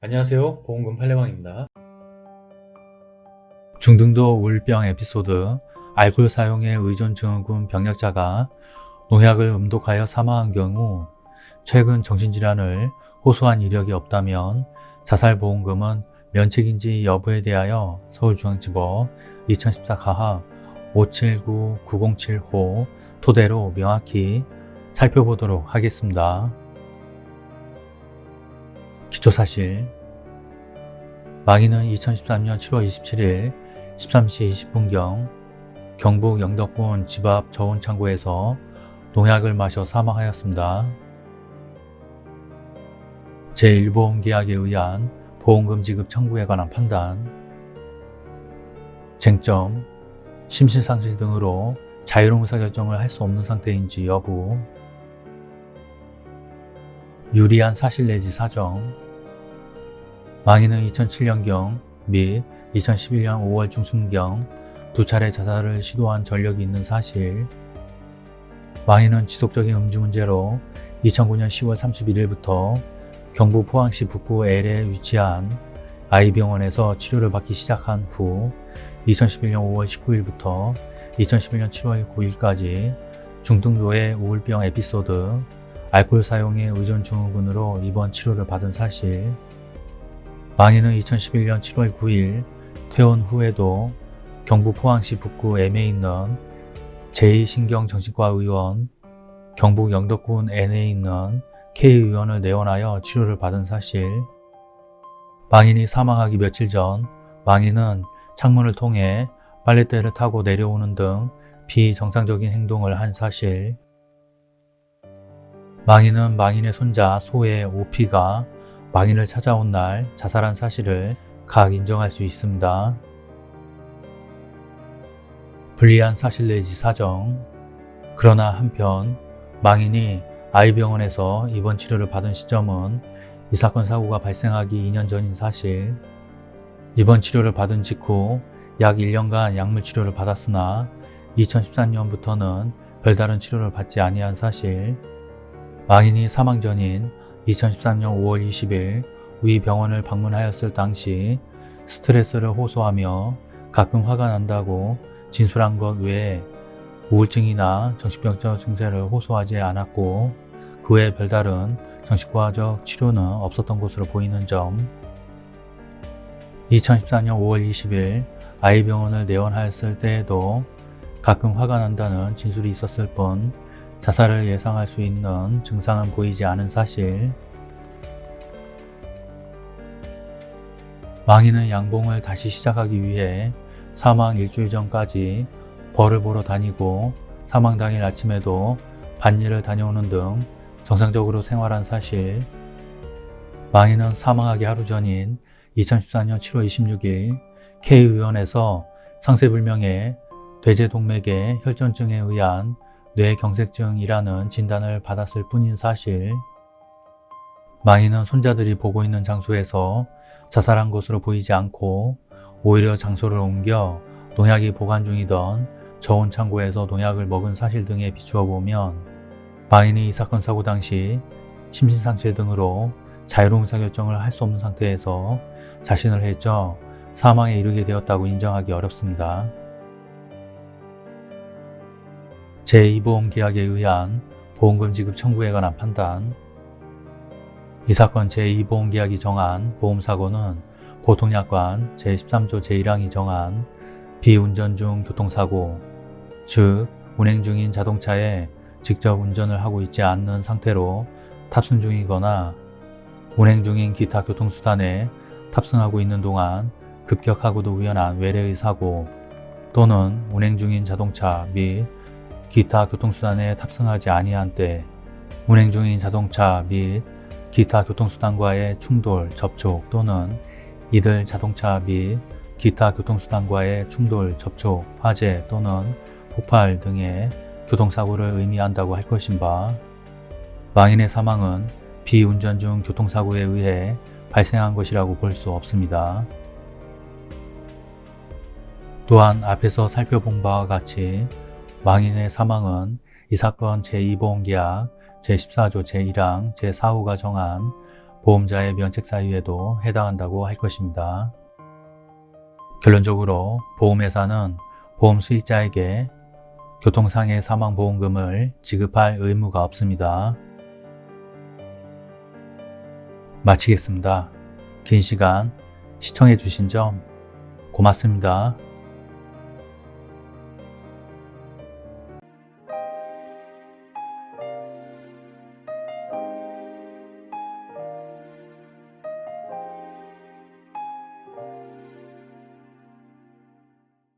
안녕하세요. 보험금 팔례방입니다. 중등도 우울병 에피소드 알코올 사용에 의존 증후군 병력자가 농약을 음독하여 사망한 경우 최근 정신질환을 호소한 이력이 없다면 자살보험금은 면책인지 여부에 대하여 서울중앙지법 2014 가합 579907호 토대로 명확히 살펴보도록 하겠습니다. 기초사실 망인은 2013년 7월 27일 13시 20분경 경북 영덕군 집 앞 저온 창고에서 농약을 마셔 사망하였습니다. 제1보험계약에 의한 보험금 지급 청구에 관한 판단. 쟁점 심신상실 등으로 자유로운 의사결정을 할 수 없는 상태인지 여부. 유리한 사실 내지 사정 망인은 2007년경 및 2011년 5월 중순경 두 차례 자살을 시도한 전력이 있는 사실. 망인은 지속적인 음주 문제로 2009년 10월 31일부터 경북 포항시 북구 L에 위치한 아이병원에서 치료를 받기 시작한 후 2011년 5월 19일부터 2011년 7월 9일까지 중등도의 우울병 에피소드 알코올 사용에 의존 증후군으로 입원 치료를 받은 사실 망인은 2011년 7월 9일 퇴원 후에도 경북 포항시 북구 M에 있는 제2신경정신과 의원, 경북 영덕군 N에 있는 K 의원을 내원하여 치료를 받은 사실, 망인이 사망하기 며칠 전 망인은 창문을 통해 빨랫대를 타고 내려오는 등 비정상적인 행동을 한 사실, 망인은 망인의 손자 소의 오피가 망인을 찾아온 날 자살한 사실을 각 인정할 수 있습니다. 불리한 사실 내지 사정. 그러나 한편 망인이 아이병원에서 입원 치료를 받은 시점은 이 사건 사고가 발생하기 2년 전인 사실. 입원 치료를 받은 직후 약 1년간 약물 치료를 받았으나 2013년부터는 별다른 치료를 받지 아니한 사실. 망인이 사망 전인 2013년 5월 20일 위 병원을 방문하였을 당시 스트레스를 호소하며 가끔 화가 난다고 진술한 것 외에 우울증이나 정신병적 증세를 호소하지 않았고 그외 별다른 정신과적 치료는 없었던 것으로 보이는 점 2014년 5월 20일 아이병원을 내원하였을 때에도 가끔 화가 난다는 진술이 있었을 뿐 자살을 예상할 수 있는 증상은 보이지 않은 사실. 망인은 양봉을 다시 시작하기 위해 사망 일주일 전까지 벌을 보러 다니고 사망 당일 아침에도 밭일을 다녀오는 등 정상적으로 생활한 사실. 망인은 사망하기 하루 전인 2014년 7월 26일 K의원에서 상세불명의 대제동맥의 혈전증에 의한 뇌경색증이라는 진단을 받았을 뿐인 사실 망인은 손자들이 보고 있는 장소에서 자살한 것으로 보이지 않고 오히려 장소를 옮겨 농약이 보관 중이던 저온 창고에서 농약을 먹은 사실 등에 비추어 보면 망인이 이 사건 사고 당시 심신상실 등으로 자유로운 의사결정을 할 수 없는 상태에서 자신을 해쳐 사망에 이르게 되었다고 인정하기 어렵습니다. 제2보험 계약에 의한 보험금 지급 청구에 관한 판단. 이 사건 제2보험 계약이 정한 보험사고는 보통약관 제13조 제1항이 정한 비운전 중 교통사고 즉 운행 중인 자동차에 직접 운전을 하고 있지 않는 상태로 탑승 중이거나 운행 중인 기타 교통수단에 탑승하고 있는 동안 급격하고도 우연한 외래의 사고 또는 운행 중인 자동차 및 기타 교통수단에 탑승하지 아니한 때 운행 중인 자동차 및 기타 교통수단과의 충돌, 접촉 또는 이들 자동차 및 기타 교통수단과의 충돌, 접촉, 화재 또는 폭발 등의 교통사고를 의미한다고 할 것인 바 망인의 사망은 비운전 중 교통사고에 의해 발생한 것이라고 볼 수 없습니다. 또한 앞에서 살펴본 바와 같이 망인의 사망은 이 사건 제2보험계약 제14조 제1항 제4호가 정한 보험자의 면책 사유에도 해당한다고 할 것입니다. 결론적으로 보험회사는 보험 수익자에게 교통상해 사망보험금을 지급할 의무가 없습니다. 마치겠습니다. 긴 시간 시청해 주신 점 고맙습니다.